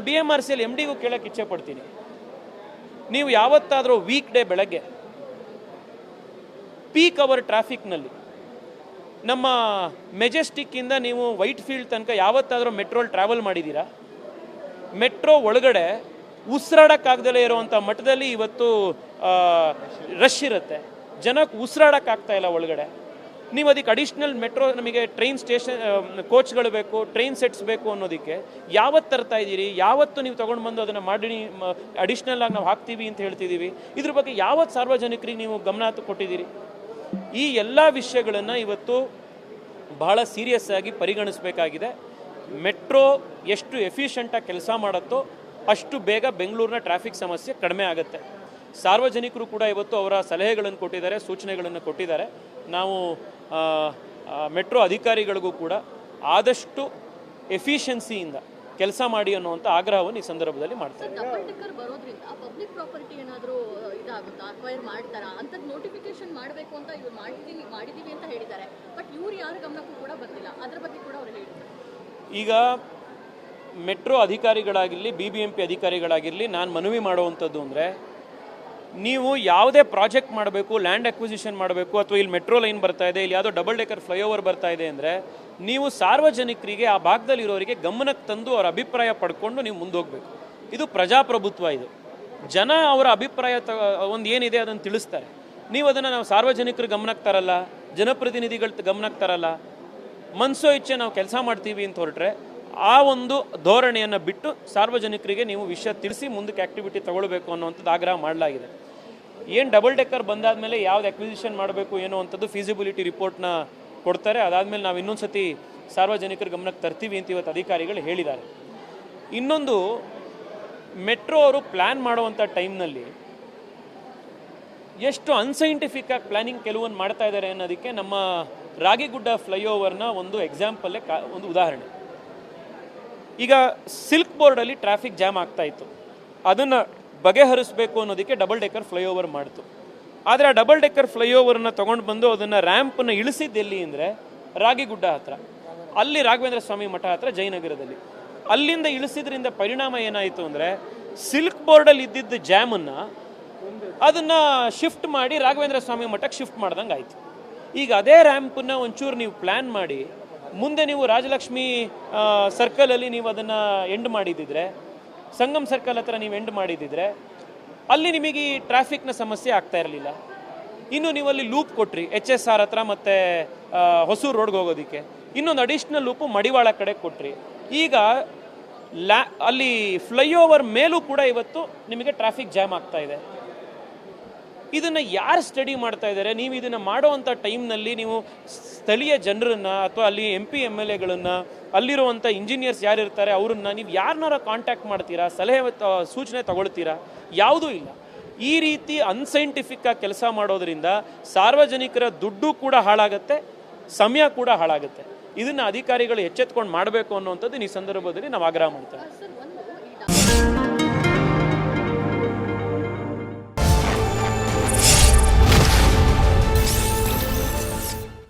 ನಾನು B M R ಸಿಯಲ್ಲಿ M ಡಿಗೂ ಕೇಳೋಕ್ಕೆ ಇಚ್ಛೆ ಪಡ್ತೀನಿ ನೀವು ಯಾವತ್ತಾದರೂ ವೀಕ್ ಡೇ ಬೆಳಗ್ಗೆ ಪೀಕ್ ಅವರ್ ಟ್ರಾಫಿಕ್ನಲ್ಲಿ ನಮ್ಮ ಮೆಜೆಸ್ಟಿಕ್ಕಿಂದ ನೀವು ವೈಟ್ ಫೀಲ್ಡ್ ತನಕ ಯಾವತ್ತಾದರೂ ಮೆಟ್ರೋಲ್ ಟ್ರಾವೆಲ್ ಮಾಡಿದ್ದೀರಾ ಮೆಟ್ರೋ ಒಳಗಡೆ ಉಸಿರಾಡೋಕ್ಕಾಗ್ದಲೇ ಇರುವಂಥ ಮಟ್ಟದಲ್ಲಿ ಇವತ್ತು ರಶ್ ಇರುತ್ತೆ. ಜನಕ್ಕೆ ಉಸಿರಾಡೋಕ್ಕಾಗ್ತಾ ಇಲ್ಲ ಒಳಗಡೆ. ನೀವು ಅದಕ್ಕೆ ಅಡಿಷ್ನಲ್ ಮೆಟ್ರೋ ನಮಗೆ ಟ್ರೈನ್ ಸ್ಟೇಷನ್ ಕೋಚ್ಗಳು ಬೇಕು ಟ್ರೈನ್ ಸೆಟ್ಸ್ ಬೇಕು ಅನ್ನೋದಕ್ಕೆ ಯಾವತ್ತು ತರ್ತಾ ಇದ್ದೀರಿ? ಯಾವತ್ತು ನೀವು ತೊಗೊಂಡು ಬಂದು ಅದನ್ನು ಮಾಡಿ ಅಡಿಷ್ನಲ್ ಆಗಿ ನಾವು ಹಾಕ್ತೀವಿ ಅಂತ ಹೇಳ್ತಿದ್ದೀವಿ ಇದ್ರ ಬಗ್ಗೆ ಯಾವತ್ತು ಸಾರ್ವಜನಿಕರಿಗೆ ನೀವು ಗಮನ ಕೊಟ್ಟಿದ್ದೀರಿ? ಈ ಎಲ್ಲ ವಿಷಯಗಳನ್ನು ಇವತ್ತು ಬಹಳ ಸೀರಿಯಸ್ ಆಗಿ ಪರಿಗಣಿಸಬೇಕಾಗಿದೆ. ಮೆಟ್ರೋ ಎಷ್ಟು ಎಫಿಷಿಯಂಟಾಗಿ ಕೆಲಸ ಮಾಡುತ್ತೋ ಅಷ್ಟು ಬೇಗ ಬೆಂಗಳೂರಿನ ಟ್ರಾಫಿಕ್ ಸಮಸ್ಯೆ ಕಡಿಮೆ ಆಗುತ್ತೆ. ಸಾರ್ವಜನಿಕರು ಕೂಡ ಇವತ್ತು ಅವರ ಸಲಹೆಗಳನ್ನು ಕೊಟ್ಟಿದ್ದಾರೆ ಸೂಚನೆಗಳನ್ನು ಕೊಟ್ಟಿದ್ದಾರೆ. ನಾವು ಮೆಟ್ರೋ ಅಧಿಕಾರಿಗಳಿಗೂ ಕೂಡ ಆದಷ್ಟು ಎಫಿಷಿಯನ್ಸಿಯಿಂದ ಕೆಲಸ ಮಾಡಿ ಅನ್ನುವಂಥ ಆಗ್ರಹವನ್ನು ಈ ಸಂದರ್ಭದಲ್ಲಿ ಮಾಡ್ತಾರೆ? ಈಗ ಮೆಟ್ರೋ ಅಧಿಕಾರಿಗಳಾಗಿರಲಿ ಬಿ ಬಿ ಎಂ ಪಿ ಅಧಿಕಾರಿಗಳಾಗಿರಲಿ ನಾನು ಮನವಿ ಮಾಡುವಂಥದ್ದು ಅಂದರೆ ನೀವು ಯಾವುದೇ ಪ್ರಾಜೆಕ್ಟ್ ಮಾಡಬೇಕು, ಲ್ಯಾಂಡ್ ಅಕ್ವಿಸಿಷನ್ ಮಾಡಬೇಕು ಅಥವಾ ಇಲ್ಲಿ ಮೆಟ್ರೋ ಲೈನ್ ಬರ್ತಾ ಇದೆ, ಇಲ್ಲಿ ಯಾವುದೋ ಡಬಲ್ ಡೆಕರ್ ಫ್ಲೈಓವರ್ ಬರ್ತಾ ಇದೆ ಅಂದರೆ ನೀವು ಸಾರ್ವಜನಿಕರಿಗೆ ಆ ಭಾಗದಲ್ಲಿ ಇರೋರಿಗೆ ಗಮನಕ್ಕೆ ತಂದು ಅವರ ಅಭಿಪ್ರಾಯ ಪಡ್ಕೊಂಡು ನೀವು ಮುಂದೆ ಹೋಗ್ಬೇಕು ಇದು ಪ್ರಜಾಪ್ರಭುತ್ವ ಇದು. ಜನ ಅವರ ಅಭಿಪ್ರಾಯ ತ, ಒಂದು ಏನಿದೆ ಅದನ್ನು ತಿಳಿಸ್ತಾರೆ. ನೀವು ಅದನ್ನು ನಾವು ಸಾರ್ವಜನಿಕರು ಗಮನಕ್ಕೆ ತರಲ್ಲ, ಜನಪ್ರತಿನಿಧಿಗಳ ಗಮನಕ್ಕೆ ತರಲ್ಲ, ಮನಸೋ ಇಚ್ಛೆ ನಾವು ಕೆಲಸ ಮಾಡ್ತೀವಿ ಅಂತ ಹೊರಟ್ರೆ ಆ ಒಂದು ಧೋರಣೆಯನ್ನು ಬಿಟ್ಟು ಸಾರ್ವಜನಿಕರಿಗೆ ನೀವು ವಿಷಯ ತಿಳಿಸಿ ಮುಂದಕ್ಕೆ ಆಕ್ಟಿವಿಟಿ ತಗೊಳ್ಬೇಕು ಅನ್ನುವಂಥದ್ದು ಆಗ್ರಹ ಮಾಡಲಾಗಿದೆ. ಏನು ಡಬಲ್ ಡೆಕ್ಕರ್ ಬಂದಾದ್ಮೇಲೆ ಯಾವ್ದು ಅಕ್ವಿಸಿಷನ್ ಮಾಡಬೇಕು ಏನೋ ಅಂಥದ್ದು ಫೀಸಿಬಿಲಿಟಿ ರಿಪೋರ್ಟ್ನ ಕೊಡ್ತಾರೆ. ಅದಾದಮೇಲೆ ನಾವು ಇನ್ನೊಂದು ಸತಿ ಸಾರ್ವಜನಿಕರ ಗಮನಕ್ಕೆ ತರ್ತೀವಿ ಅಂತ ಇವತ್ತು ಅಧಿಕಾರಿಗಳು ಹೇಳಿದ್ದಾರೆ. ಇನ್ನೊಂದು, ಮೆಟ್ರೋ ಅವರು ಪ್ಲ್ಯಾನ್ ಮಾಡುವಂಥ ಟೈಮ್ನಲ್ಲಿ ಎಷ್ಟು ಅನ್ಸೈಂಟಿಫಿಕ್ ಆಗಿ ಪ್ಲಾನಿಂಗ್ ಕೆಲವೊಂದು ಮಾಡ್ತಾ ಇದ್ದಾರೆ ಅನ್ನೋದಕ್ಕೆ ನಮ್ಮ ರಾಗಿಗುಡ್ಡ ಫ್ಲೈಓವರ್ನ ಒಂದು ಎಕ್ಸಾಂಪಲ್ಲೇ ಕಾ ಒಂದು ಉದಾಹರಣೆ. ಈಗ ಸಿಲ್ಕ್ ಬೋರ್ಡಲ್ಲಿ ಟ್ರಾಫಿಕ್ ಜಾಮ್ ಆಗ್ತಾ ಇತ್ತು. ಅದನ್ನು ಬಗೆಹರಿಸಬೇಕು ಅನ್ನೋದಕ್ಕೆ ಡಬಲ್ ಡೆಕ್ಕರ್ ಫ್ಲೈಓವರ್ ಮಾಡ್ತು. ಆದರೆ ಆ ಡಬಲ್ ಡೆಕ್ಕರ್ ಫ್ಲೈಓವರ್ನ ತೊಗೊಂಡು ಬಂದು ಅದನ್ನು ರ್ಯಾಂಪನ್ನು ಇಳಿಸಿದ್ದು ಎಲ್ಲಿ ಅಂದರೆ ರಾಗಿಗುಡ್ಡ ಹತ್ರ. ಅಲ್ಲಿ ರಾಘವೇಂದ್ರ ಸ್ವಾಮಿ ಮಠ ಹತ್ರ ಜಯನಗರದಲ್ಲಿ. ಅಲ್ಲಿಂದ ಇಳಿಸಿದ್ರಿಂದ ಪರಿಣಾಮ ಏನಾಯಿತು ಅಂದರೆ ಸಿಲ್ಕ್ ಬೋರ್ಡಲ್ಲಿ ಇದ್ದಿದ್ದ ಜಾಮನ್ನು ಅದನ್ನು ಶಿಫ್ಟ್ ಮಾಡಿ ರಾಘವೇಂದ್ರ ಸ್ವಾಮಿ ಮಠಕ್ಕೆ ಶಿಫ್ಟ್ ಮಾಡ್ದಂಗೆ ಆಯಿತು ಈಗ ಅದೇ ರ್ಯಾಂಪನ್ನು ಒಂಚೂರು ನೀವು ಪ್ಲ್ಯಾನ್ ಮಾಡಿ ಮುಂದೆ ನೀವು ರಾಜಲಕ್ಷ್ಮಿ ಸರ್ಕಲಲ್ಲಿ ನೀವು ಅದನ್ನು ಎಂಡ್ ಮಾಡಿದ್ದಿದ್ರೆ ಸಂಗಮ್ ಸರ್ಕಲ್ ಹತ್ರ ನೀವು ಎಂಡ್ ಮಾಡಿದ್ದಿದ್ರೆ ಅಲ್ಲಿ ನಿಮಗೆ ಈ ಟ್ರಾಫಿಕ್ನ ಸಮಸ್ಯೆ ಆಗ್ತಾ ಇರಲಿಲ್ಲ. ಇನ್ನು ನೀವು ಅಲ್ಲಿ ಲೂಪ್ ಕೊಟ್ರಿ ಎಚ್ ಎಸ್ ಆರ್ ಹತ್ರ ಮತ್ತು ಹೊಸೂರು ರೋಡ್ಗೆ ಹೋಗೋದಕ್ಕೆ. ಇನ್ನೊಂದು ಅಡಿಷ್ನಲ್ ಲೂಪು ಮಡಿವಾಳ ಕಡೆ ಕೊಟ್ರಿ. ಈಗ ಲ್ಯಾ, ಅಲ್ಲಿ ಫ್ಲೈಓವರ್ ಮೇಲೂ ಕೂಡ ಇವತ್ತು ನಿಮಗೆ ಟ್ರಾಫಿಕ್ ಜಾಮ್ ಆಗ್ತಾ ಇದೆ. ಇದನ್ನ ಯಾರು ಸ್ಟಡಿ ಮಾಡ್ತಾ ಇದ್ದಾರೆ ನೀವು ಇದನ್ನು ಮಾಡುವಂಥ ಟೈಮ್ನಲ್ಲಿ ನೀವು ಸ್ಥಳೀಯ ಜನರನ್ನು ಅಥವಾ ಅಲ್ಲಿ ಎಂ ಪಿ ಎಂ ಎಲ್ ಎಗಳನ್ನು ಅಲ್ಲಿರುವಂಥ ಇಂಜಿನಿಯರ್ಸ್ ಯಾರಿರ್ತಾರೆ ಅವ್ರನ್ನ ನೀವು ಯಾರನ್ನಾರ ಕಾಂಟ್ಯಾಕ್ಟ್ ಮಾಡ್ತೀರಾ? ಸಲಹೆ ಸೂಚನೆ ತಗೊಳ್ತೀರಾ? ಯಾವುದೂ ಇಲ್ಲ. ಈ ರೀತಿ ಅನ್ಸೈಂಟಿಫಿಕ್ ಆಗಿ ಕೆಲಸ ಮಾಡೋದರಿಂದ ಸಾರ್ವಜನಿಕರ ದುಡ್ಡು ಕೂಡ ಹಾಳಾಗತ್ತೆ, ಸಮಯ ಕೂಡ ಹಾಳಾಗುತ್ತೆ. ಇದನ್ನು ಅಧಿಕಾರಿಗಳು ಎಚ್ಚೆತ್ಕೊಂಡು ಮಾಡಬೇಕು ಅನ್ನುವಂಥದ್ದು ಈ ಸಂದರ್ಭದಲ್ಲಿ ನಾವು ಆಗ್ರಹ ಮಾಡ್ತೇವೆ.